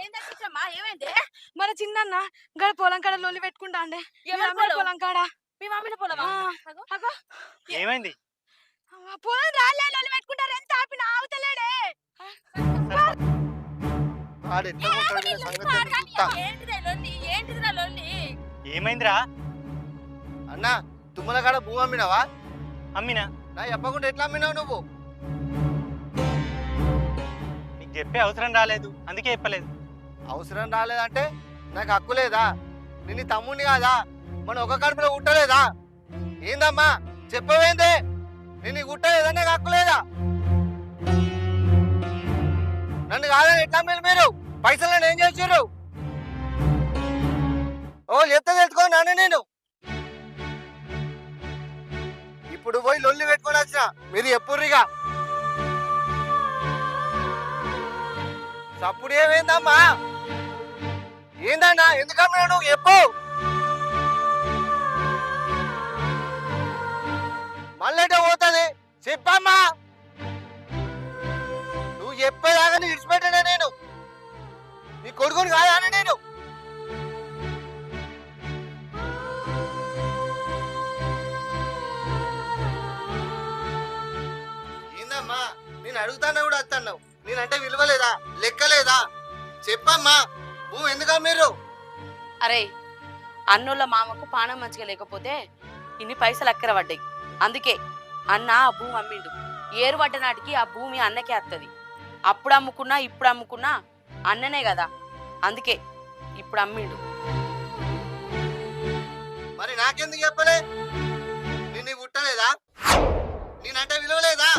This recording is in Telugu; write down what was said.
ఏందా కిచ్చమ్మా ఏమైంది? మన చిన్న గడ పొలం కాడ లొల్లి పెట్టుకుంటా అండే పొలం? పొలం కాడ. మీ మమ్మీల పొలమా? ఏమైంది? పొలం రాలే లొల్లి పెట్టుకుంటారు. ఎంత ఆపిన ఆవుతలేడే ఏమైందిరా? అన్న తుమ్మల కాడ భూమి అమ్మినావా? అమ్మినా? నా చెప్పకుండా ఎట్లా అమ్మినావు నువ్వు? నీకు చెప్పే అవసరం రాలేదు. అందుకే చెప్పలేదు. అవసరం రాలేదంటే నాకు హక్కు లేదా? నేను తమ్ముడిని కాదా? మనం ఒక కడుపులో కుట్టలేదా ఏందమ్మా? చెప్పవేందే? నేను నీకు కుట్టలేదా నాకు హక్కు లేదా? నన్ను కాదని ఎట్లా మీరు మీరు? పైసలు ఏం చేసారు ఓ చెప్తే తెలుసుకో నాన్న నేను. ఇప్పుడు పోయి లొల్లి పెట్టుకొని వచ్చిన మీరు ఎప్పుడుగా చప్పుడు ఏమైందమ్మా? ఏందన్నా? ఎందుకమ్మా నువ్వు? చెప్పు. మళ్ళీ పోతుంది. చెప్పమ్మా. నువ్వు చెప్పేదాకా నీ నేను. నీ కొడుకుని కాదా నేను. ఏందమ్మా? నేను అడుగుతానా కూడా వస్తున్నావు నేనంటే విలువలేదా? లెక్కలేదా? చెప్పమ్మా. ఎందుకా మీరు? అరే అన్నోళ్ళ మామకు పానం మంచిగా లేకపోతే ఇన్ని పైసలు అక్కర పడ్డాయి. అందుకే అన్న ఆ భూమి అమ్మిండు. ఏరు పడ్డ నాటికి ఆ భూమి అన్నకే వస్తుంది అప్పుడు అమ్ముకున్నా ఇప్పుడు అమ్ముకున్నా అన్ననే కదా. అందుకే ఇప్పుడు అమ్మిండు. మరి నాకెందుకు చెప్పలే? నిన్ను పుట్టలేదా నేనంటే విలువలేదా?